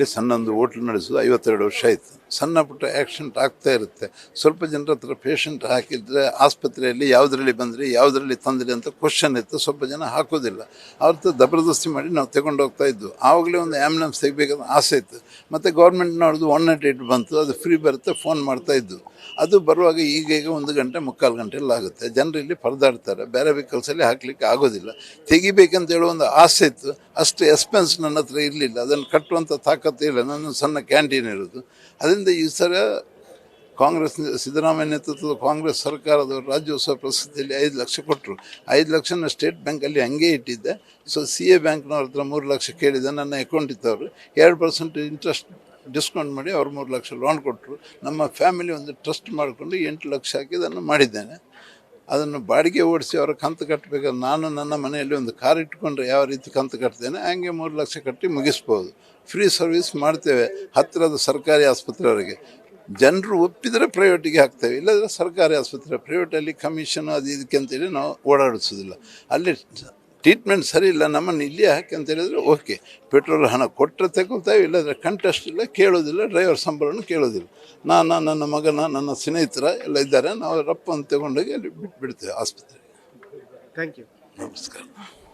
ಇಲ್ಲಿ ಸಣ್ಣೊಂದು ಹೋಟ್ಲು ನಡೆಸೋದು ಐವತ್ತೆರಡು ವರ್ಷ ಆಯಿತು. ಸಣ್ಣ ಪುಟ್ಟ ಆ್ಯಕ್ಸಿಡೆಂಟ್ ಆಗ್ತಾ ಇರುತ್ತೆ. ಸ್ವಲ್ಪ ಜನರ ಹತ್ರ ಪೇಷಂಟ್ ಹಾಕಿದರೆ ಆಸ್ಪತ್ರೆಯಲ್ಲಿ ಯಾವುದರಲ್ಲಿ ಬಂದರೆ, ಯಾವುದರಲ್ಲಿ ತಂದ್ರಿ ಅಂತ ಕ್ವಶನ್ ಇತ್ತು. ಸ್ವಲ್ಪ ಜನ ಹಾಕೋದಿಲ್ಲ. ಅವ್ರದ್ದು ಜಬರ್ದಸ್ತಿ ಮಾಡಿ ನಾವು ತಗೊಂಡು ಹೋಗ್ತಾ ಇದ್ವು. ಆವಾಗಲೇ ಒಂದು ಆ್ಯಂಬುಲೆನ್ಸ್ ತೆಗಿಬೇಕಂತ ಆಸೆ ಇತ್ತು. ಮತ್ತು ಗೌರ್ಮೆಂಟ್ನವ್ರದ್ದು ಒನ್ ನಾಟ್ ಏಟ್ ಬಂತು. ಅದು ಫ್ರೀ ಬರುತ್ತೆ ಫೋನ್ ಮಾಡ್ತಾ ಇದ್ದು. ಅದು ಬರುವಾಗ ಈಗ ಈಗ ಒಂದು ಗಂಟೆ, ಮುಕ್ಕಾಲು ಗಂಟೆಲ್ಲ ಆಗುತ್ತೆ. ಜನರು ಇಲ್ಲಿ ಪರದಾಡ್ತಾರೆ. ಬೇರೆ ವೆಹಿಕಲ್ಸಲ್ಲಿ ಹಾಕ್ಲಿಕ್ಕೆ ಆಗೋದಿಲ್ಲ. ತೆಗಿಬೇಕಂತ ಹೇಳೋ ಒಂದು ಆಸೆ ಇತ್ತು. ಅಷ್ಟು ಎಕ್ಸ್ಪೆನ್ಸ್ ನನ್ನ ಹತ್ರ ಇರಲಿಲ್ಲ. ಅದನ್ನು ಕಟ್ಟುವಂಥ ತಾಕತ್ತು ಇಲ್ಲ ನನ್ನ ಸಣ್ಣ ಕ್ಯಾಂಟೀನ್ ಇರೋದು. ಅದರಿಂದ ಈ ಸಲ ಕಾಂಗ್ರೆಸ್ ಸಿದ್ದರಾಮಯ್ಯ ನೇತೃತ್ವದ ಕಾಂಗ್ರೆಸ್ ಸರ್ಕಾರದವರು ರಾಜ್ಯೋತ್ಸವ ಪ್ರಶಸ್ತಿಯಲ್ಲಿ ಐದು ಲಕ್ಷ ಕೊಟ್ಟರು ಐದು ಲಕ್ಷನ ಸ್ಟೇಟ್ ಬ್ಯಾಂಕಲ್ಲಿ ಹಂಗೆ ಇಟ್ಟಿದ್ದೆ. ಸೊ, ಸಿ ಎ ಬ್ಯಾಂಕ್ನವ್ರ ಹತ್ರ ಮೂರು ಲಕ್ಷ ಕೇಳಿದೆ ನನ್ನ ಅಕೌಂಟ್ ಇತ್ತವರು ಎರಡು ಪರ್ಸೆಂಟ್ ಇಂಟ್ರೆಸ್ಟ್ ಡಿಸ್ಕೌಂಟ್ ಮಾಡಿ ಅವ್ರು ಮೂರು ಲಕ್ಷ ಲೋನ್ ಕೊಟ್ಟರು ನಮ್ಮ ಫ್ಯಾಮಿಲಿ ಒಂದು ಟ್ರಸ್ಟ್ ಮಾಡಿಕೊಂಡು ಎಂಟು ಲಕ್ಷ ಹಾಕಿ ಇದನ್ನು ಮಾಡಿದ್ದೇನೆ. ಅದನ್ನು ಬಾಡಿಗೆ ಓಡಿಸಿ ಅವರ ಕಂತು ಕಟ್ಟಬೇಕಾದ್ರೆ ನಾನು ನನ್ನ ಮನೆಯಲ್ಲಿ ಒಂದು ಕಾರ್ ಇಟ್ಕೊಂಡ್ರೆ ಯಾವ ರೀತಿ ಕಂತು ಕಟ್ತೇನೆ, ಹಂಗೆ ಮೂರು ಲಕ್ಷ ಕಟ್ಟಿ ಮುಗಿಸ್ಬೋದು. ಫ್ರೀ ಸರ್ವಿಸ್ ಮಾಡ್ತೇವೆ, ಹತ್ತಿರದ ಸರ್ಕಾರಿ ಆಸ್ಪತ್ರೆಯವರಿಗೆ. ಜನರು ಒಪ್ಪಿದರೆ ಪ್ರೈವೇಟಿಗೆ ಹಾಕ್ತೇವೆ ಇಲ್ಲದ್ರೆ ಸರ್ಕಾರಿ ಆಸ್ಪತ್ರೆ ಪ್ರೈವೇಟಲ್ಲಿ ಕಮಿಷನ್ ಅದು ಇದಕ್ಕೆ ಅಂತೇಳಿ ನಾವು ಓಡಾಡಿಸೋದಿಲ್ಲ ಅಲ್ಲಿ ಟ್ರೀಟ್ಮೆಂಟ್ ಸರಿ ಇಲ್ಲ ನಮ್ಮನ್ನು ಇಲ್ಲಿಯೇ ಹಾಕಿ ಅಂತ ಹೇಳಿದ್ರೆ ಓಕೆ ಪೆಟ್ರೋಲ್ ಹಣ ಕೊಟ್ಟರೆ ತಗೊಳ್ತೇವೆ ಇಲ್ಲದ್ರೆ ಕಂಟೆಸ್ಟ್ ಇಲ್ಲ ಕೇಳೋದಿಲ್ಲ ಡ್ರೈವರ್ ಸಂಬಳನೂ ಕೇಳೋದಿಲ್ಲ. ನಾನು ನನ್ನ ಮಗನ ನನ್ನ ಸ್ನೇಹಿತರ ಎಲ್ಲ ಇದ್ದಾರೆ ನಾವು ರಪ್ಪ ಅಂತ ತಗೊಂಡೋಗಿ ಅಲ್ಲಿ ಬಿಟ್ಬಿಡ್ತೇವೆ ಆಸ್ಪತ್ರೆಗೆ. ಥ್ಯಾಂಕ್ ಯು ನಮಸ್ಕಾರ.